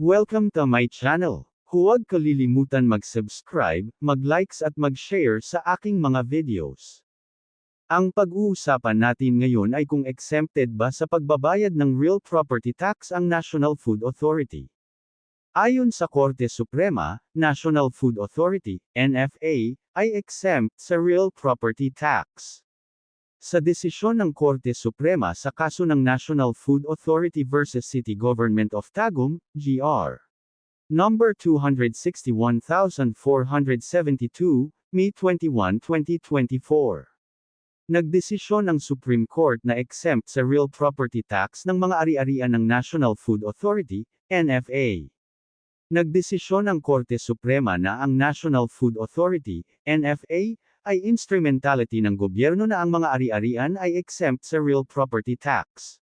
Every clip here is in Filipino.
Welcome to my channel. Huwag kalilimutan mag-subscribe, mag-likes at mag-share sa aking mga videos. Ang pag-uusapan natin ngayon ay kung exempted ba sa pagbabayad ng real property tax ang National Food Authority. Ayon sa Korte Suprema, National Food Authority, NFA, ay exempt sa real property tax. Sa desisyon ng Korte Suprema sa kaso ng National Food Authority vs. City Government of Tagum, GR. Number 261472, May 21, 2024. Nagdesisyon ang Supreme Court na exempt sa real property tax ng mga ari-arian ng National Food Authority, NFA. Nagdesisyon ang Korte Suprema na ang National Food Authority, NFA, ay instrumentality ng gobyerno na ang mga ari-arian ay exempt sa real property tax.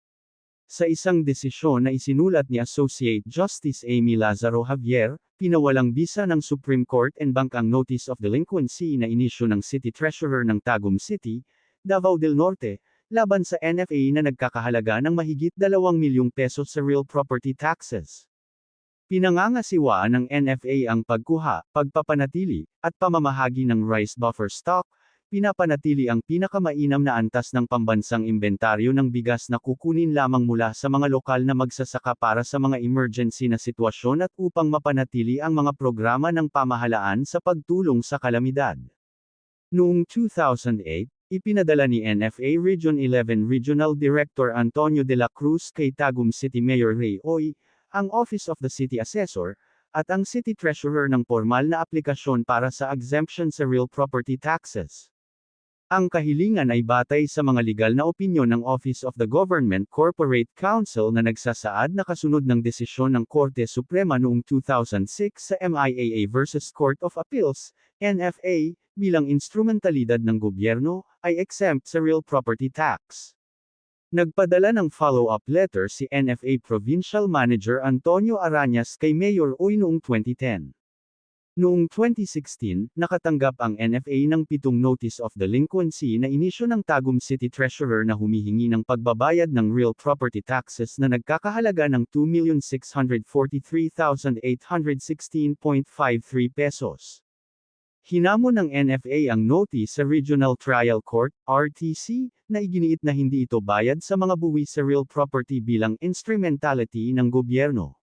Sa isang desisyon na isinulat ni Associate Justice Amy Lazaro Javier, pinawalang bisa ng Supreme Court and Bank ang Notice of Delinquency na inisyo ng City Treasurer ng Tagum City, Davao del Norte, laban sa NFA na nagkakahalaga ng mahigit 2 milyong pesos sa real property taxes. Pinangangasiwaan ng NFA ang pagkuha, pagpapanatili, at pamamahagi ng rice buffer stock, pinapanatili ang pinakamainam na antas ng pambansang imbentaryo ng bigas na kukunin lamang mula sa mga lokal na magsasaka para sa mga emergency na sitwasyon at upang mapanatili ang mga programa ng pamahalaan sa pagtulong sa kalamidad. Noong 2008, ipinadala ni NFA Region 11 Regional Director Antonio de la Cruz kay Tagum City Mayor Ray Oy, ang Office of the City Assessor, at ang City Treasurer ng formal na aplikasyon para sa exemption sa real property taxes. Ang kahilingan ay batay sa mga legal na opinyon ng Office of the Government Corporate Council na nagsasaad na kasunod ng desisyon ng Korte Suprema noong 2006 sa MIAA vs. Court of Appeals, NFA, bilang instrumentalidad ng gobyerno, ay exempt sa real property tax. Nagpadala ng follow-up letter si NFA Provincial Manager Antonio Arañas kay Mayor Uy noong 2010. Noong 2016, nakatanggap ang NFA ng pitong Notice of Delinquency na inisyo ng Tagum City Treasurer na humihingi ng pagbabayad ng real property taxes na nagkakahalaga ng 2,643,816.53 pesos. Hinamon ng NFA ang notice sa Regional Trial Court, RTC, na iginiit na hindi ito bayad sa mga buwi sa real property bilang instrumentality ng gobyerno.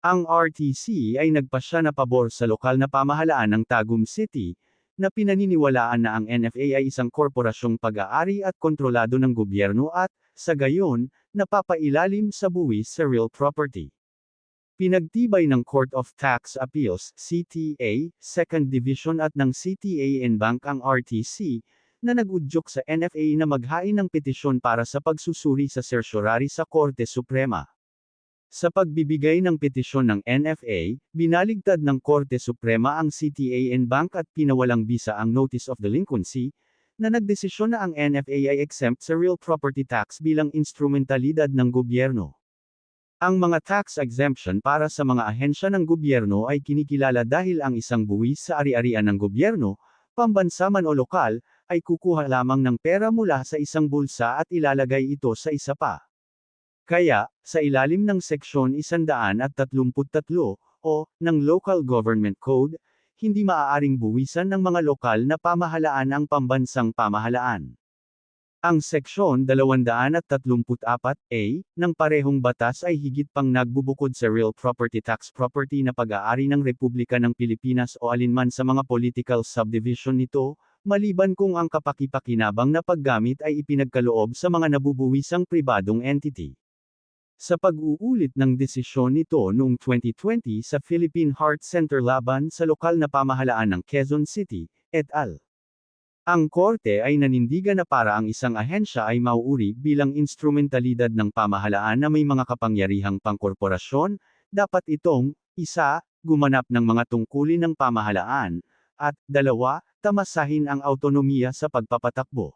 Ang RTC ay nagpasya na pabor sa lokal na pamahalaan ng Tagum City, na pinaniniwalaan na ang NFA ay isang korporasyong pag-aari at kontrolado ng gobyerno at, sa gayon, napapailalim sa buwis sa real property. Pinagtibay ng Court of Tax Appeals, CTA, 2nd Division at ng CTA and Bank ang RTC, na nagudyok sa NFA na maghain ng petisyon para sa pagsusuri sa certiorari sa Korte Suprema. Sa pagbibigay ng petisyon ng NFA, binaligtad ng Korte Suprema ang CTA and Bank at pinawalang bisa ang Notice of Delinquency, na nagdesisyon na ang NFA ay exempt sa real property tax bilang instrumentalidad ng gobyerno. Ang mga tax exemption para sa mga ahensya ng gobyerno ay kinikilala dahil ang isang buwis sa ari-arian ng gobyerno, pambansa man o lokal, ay kukuha lamang ng pera mula sa isang bulsa at ilalagay ito sa isa pa. Kaya, sa ilalim ng Seksyon 133, o, ng Local Government Code, hindi maaaring buwisan ng mga lokal na pamahalaan ang pambansang pamahalaan. Ang Seksyon 234A ng parehong batas ay higit pang nagbubukod sa real property tax property na pag-aari ng Republika ng Pilipinas o alinman sa mga political subdivision nito, maliban kung ang kapakipakinabang na paggamit ay ipinagkaloob sa mga nabubuwisang pribadong entity. Sa pag-uulit ng desisyon nito noong 2020 sa Philippine Heart Center laban sa lokal na pamahalaan ng Quezon City, et al. Ang korte ay nanindigan na para ang isang ahensya ay mauuri bilang instrumentalidad ng pamahalaan na may mga kapangyarihang pangkorporasyon, dapat itong, isa, gumanap ng mga tungkulin ng pamahalaan, at, dalawa, tamasahin ang autonomiya sa pagpapatakbo.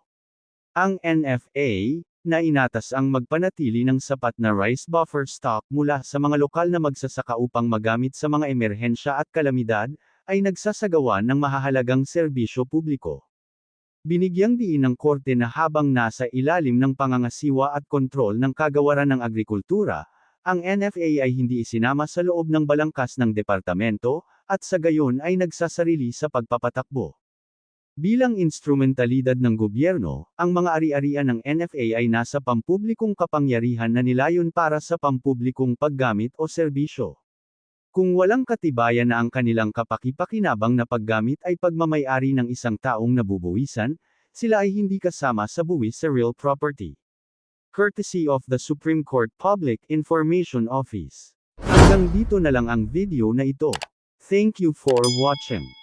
Ang NFA, na inatas ang magpanatili ng sapat na rice buffer stock mula sa mga lokal na magsasaka upang magamit sa mga emerhensya at kalamidad, ay nagsasagawa ng mahahalagang serbisyo publiko. Binigyang diin ng korte na habang nasa ilalim ng pangangasiwa at kontrol ng kagawaran ng agrikultura, ang NFA ay hindi isinama sa loob ng balangkas ng departamento, at sa gayon ay nagsasarili sa pagpapatakbo. Bilang instrumentalidad ng gobyerno, ang mga ari-arian ng NFA ay nasa pampublikong kapangyarihan na nilayon para sa pampublikong paggamit o serbisyo. Kung walang katibayan na ang kanilang kapakipakinabang na paggamit ay pagmamayari ng isang taong nabubuwisan, sila ay hindi kasama sa buwis sa real property. Courtesy of the Supreme Court Public Information Office. Hanggang dito na lang ang video na ito. Thank you for watching.